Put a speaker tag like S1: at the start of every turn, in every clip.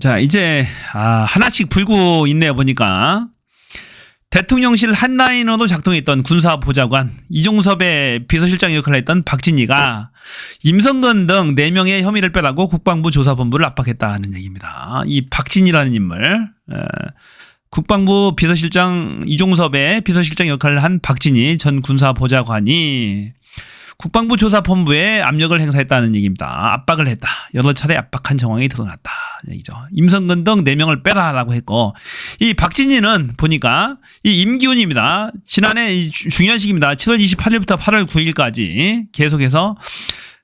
S1: 자, 이제, 아, 하나씩 불고 있네요, 보니까. 대통령실 한라인으로 작동했던 군사보좌관, 이종섭의 비서실장 역할을 했던 박진희가 임성근 등 4명의 혐의를 빼라고 국방부 조사본부를 압박했다는 얘기입니다. 이 박진희라는 인물, 에, 국방부 비서실장 이종섭의 비서실장 역할을 한 박진희 전 군사보좌관이 국방부 조사본부에 압력을 행사했다는 얘기입니다. 압박을 했다. 여러 차례 압박한 정황이 드러났다. 얘기죠. 임성근 등 4명을 빼라라고 했고, 이 박진희는 보니까 이 임기훈입니다. 지난해 중요한 시기입니다. 7월 28일부터 8월 9일까지 계속해서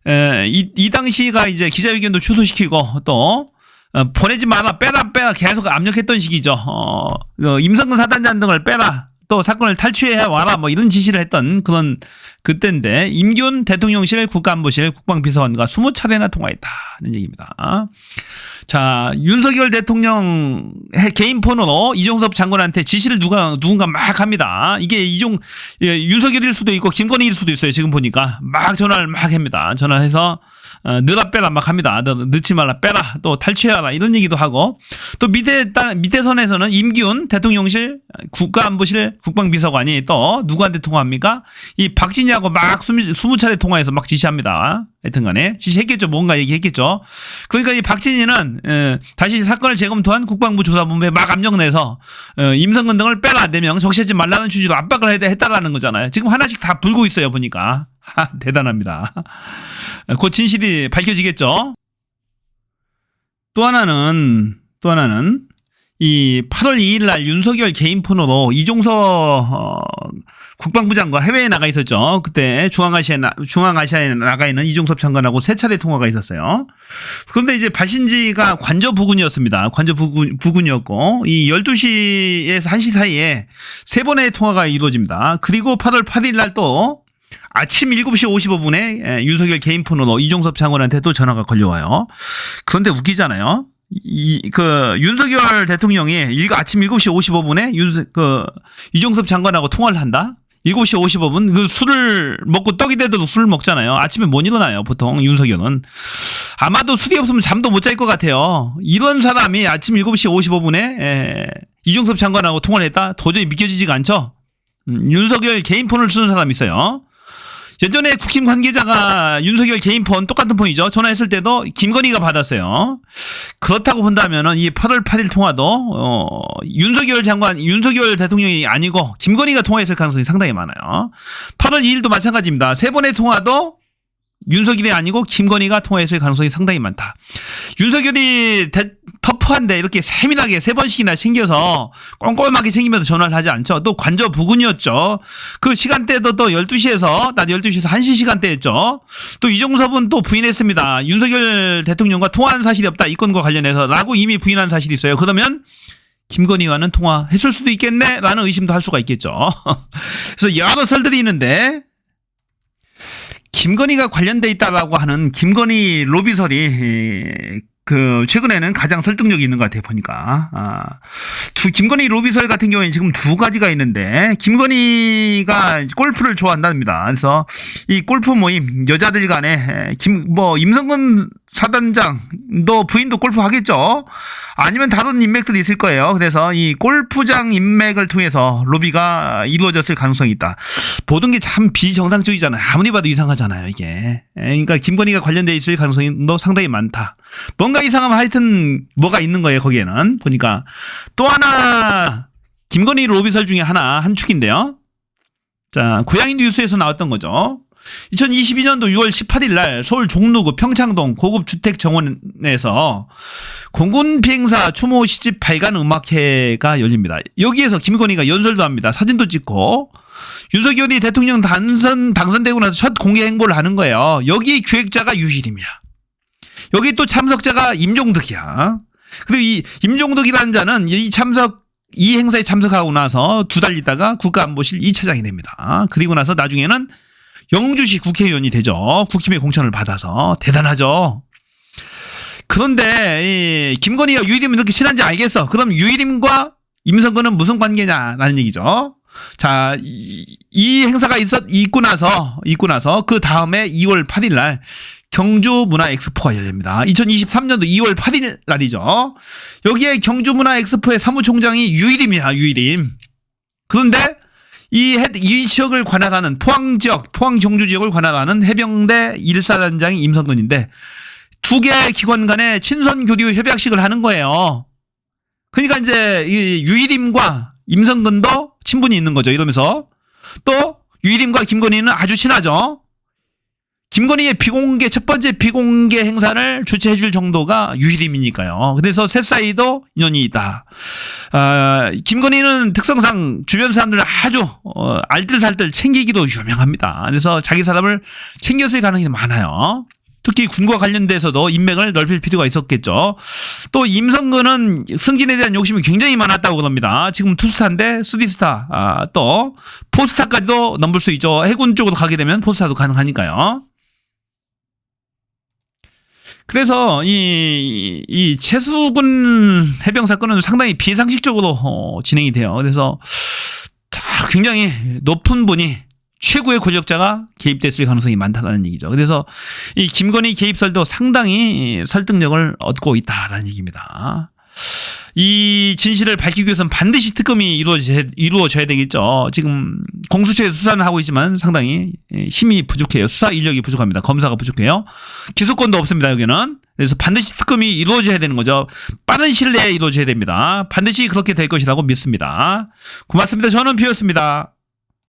S1: 에, 이, 이 당시가 이제 기자회견도 취소시키고 또 어, 보내지 마라 빼라 빼라 계속 압력했던 시기죠. 어, 어, 임성근 사단장 등을 빼라 또 사건을 탈취해 와라 뭐 이런 지시를 했던 그런 그때인데 임기훈 대통령실 국가안보실 국방비서관과 20차례나 통화했다는 얘기입니다. 자 윤석열 대통령 해- 개인 폰으로 이종섭 장관한테 지시를 누가 누군가 막 합니다. 이게 이종 예, 윤석열일 수도 있고 김건희일 수도 있어요. 지금 보니까 막 전화를 막 합니다. 전화해서 어, 넣라 빼라 막 합니다. 너 넣지 말라 빼라 또 탈취해라 이런 얘기도 하고 또 밑에 따- 밑에 선에서는 임기훈 대통령실 국가안보실 국방비서관이 또 누구한테 통화합니까? 이 박진희하고 막 스무 차례 통화해서 막 지시합니다. 하여튼간에 지시했겠죠. 뭔가 얘기했겠죠. 그러니까 이 박진희는 에, 다시 사건을 재검토한 국방부 조사본부에 막 압력 내서 어, 임성근 등을 빼라 네명 적시하지 말라는 취지로 압박을 했- 했다라는 거잖아요. 지금 하나씩 다 불고 있어요. 보니까 하, 대단합니다. 곧 진실이 밝혀지겠죠. 또 하나는 또 하나는 이 8월 2일 날 윤석열 개인 폰으로 이종서 어, 국방부 장관 해외에 나가 있었죠. 그때 중앙아시아에 나, 중앙아시아에 나가 있는 이종섭 장관하고 세 차례 통화가 있었어요. 그런데 이제 발신지가 관저 부근이었습니다. 관저 부근, 부근이었고 이 12시에서 1시 사이에 세 번의 통화가 이루어집니다. 그리고 8월 8일 날 또 아침 7시 55분에 윤석열 개인 폰으로 이종섭 장관한테 또 전화가 걸려와요. 그런데 웃기잖아요. 이, 그, 윤석열 대통령이 일, 아침 7시 55분에 윤, 그, 이종섭 장관하고 통화를 한다? 7시 55분? 그 술을 먹고 떡이 돼도 술을 먹잖아요. 아침에 못 일어나요, 보통, 윤석열은. 아마도 술이 없으면 잠도 못 잘 것 같아요. 이런 사람이 아침 7시 55분에, 에, 이종섭 장관하고 통화를 했다? 도저히 믿겨지지가 않죠? 음, 윤석열 개인 폰을 쓰는 사람이 있어요. 예전에 국힘 관계자가 윤석열 개인 폰 똑같은 폰이죠. 전화했을 때도 김건희가 받았어요. 그렇다고 본다면은 이 8월 8일 통화도 어, 윤석열 장관, 윤석열 대통령이 아니고 김건희가 통화했을 가능성이 상당히 많아요. 8월 2일도 마찬가지입니다. 세 번의 통화도 윤석열이 아니고 김건희가 통화했을 가능성이 상당히 많다. 윤석열이 대- 터프한데 이렇게 세밀하게 세 번씩이나 챙겨서 꼼꼼하게 챙기면서 전화를 하지 않죠. 또 관저 부근이었죠. 그 시간대도 또 12시에서, 낮 12시에서 1시 시간대였죠. 또 이종섭은 또 부인했습니다. 윤석열 대통령과 통화한 사실이 없다. 이 건과 관련해서 라고 이미 부인한 사실이 있어요. 그러면 김건희와는 통화했을 수도 있겠네? 라는 의심도 할 수가 있겠죠. 그래서 여러 설들이 있는데 김건희가 관련돼 있다라고 하는 김건희 로비설이 그 최근에는 가장 설득력이 있는 것 같아요 보니까 아, 두 김건희 로비설 같은 경우에는 지금 두 가지가 있는데 김건희가 골프를 좋아한답니다. 그래서 이 골프 모임 여자들 간에 김 뭐 임성근 사단장 너 부인도 골프 하겠죠? 아니면 다른 인맥들이 있을 거예요. 그래서 이 골프장 인맥을 통해서 로비가 이루어졌을 가능성이 있다. 모든 게 참 비정상적이잖아요. 아무리 봐도 이상하잖아요, 이게. 에, 그러니까 김건희가 관련돼 있을 가능성이 너 상당히 많다. 뭔가 이상하면 하여튼 뭐가 있는 거예요, 거기에는. 보니까. 또 하나, 김건희 로비설 중에 하나, 한 축인데요. 자, 고양이 뉴스에서 나왔던 거죠. 2022년도 6월 18일 날 서울 종로구 평창동 고급 주택 정원에서 공군 비행사 추모 시집 발간 음악회가 열립니다. 여기에서 김건희가 연설도 합니다. 사진도 찍고 윤석열이 대통령 당선 당선되고 나서 첫 공개 행보를 하는 거예요. 여기 기획자가 유일입니다. 여기 또 참석자가 임종덕이야. 그리고 이 임종덕이라는 자는 이 참석 이 행사에 참석하고 나서 두 달 있다가 국가안보실 2차장이 됩니다. 그리고 나서 나중에는 영주시 국회의원이 되죠. 국힘의 공천을 받아서 대단하죠. 그런데 이 김건희가 유일임을 이렇게 친한지 알겠어. 그럼 유일임과 임성근은 무슨 관계냐라는 얘기죠. 자, 이, 이 행사가 있었 있고 나서 있고 나서 그 다음에 2월 8일 날 경주 문화 엑스포가 열립니다. 2023년도 2월 8일 날이죠. 여기에 경주 문화 엑스포의 사무총장이 유일임이야, 유일임. 그런데 이, 해- 이 지역을 관할하는 포항 지역, 포항 경주 지역을 관할하는 해병대 일사단장이 임성근인데 두 개 기관 간의 친선 교류 협약식을 하는 거예요. 그러니까 이제 이 유일임과 임성근도 친분이 있는 거죠. 이러면서 또 유일임과 김건희는 아주 친하죠. 김건희의 비공개 첫 번째 비공개 행사를 주최해 줄 정도가 유일임이니까요. 그래서 셋 사이도 인연이 있다. 아, 김건희는 특성상 주변 사람들을 아주 어, 알뜰살뜰 챙기기도 유명합니다. 그래서 자기 사람을 챙겼을 가능성이 많아요. 특히 군과 관련돼서도 인맥을 넓힐 필요가 있었겠죠. 또 임성근은 승진에 대한 욕심이 굉장히 많았다고 그럽니다. 지금 투스타인데 쓰리스타, 아, 또 포스타까지도 넘볼 수 있죠. 해군 쪽으로 가게 되면 포스타도 가능하니까요. 그래서 이, 이 최수근 해병 사건은 상당히 비상식적으로 어, 진행이 돼요. 그래서 다 굉장히 높은 분이 최고의 권력자가 개입됐을 가능성이 많다는 얘기죠. 그래서 이 김건희 개입설도 상당히 설득력을 얻고 있다라는 얘기입니다. 이 진실을 밝히기 위해서는 반드시 특검이 이루어져야, 이루어져야 되겠죠. 지금 공수처에 수사는 하고 있지만 상당히 힘이 부족해요. 수사 인력이 부족합니다. 검사가 부족해요. 기소권도 없습니다. 여기는. 그래서 반드시 특검이 이루어져야 되는 거죠. 빠른 시일 내에 이루어져야 됩니다. 반드시 그렇게 될 것이라고 믿습니다. 고맙습니다. 저는 비었습니다.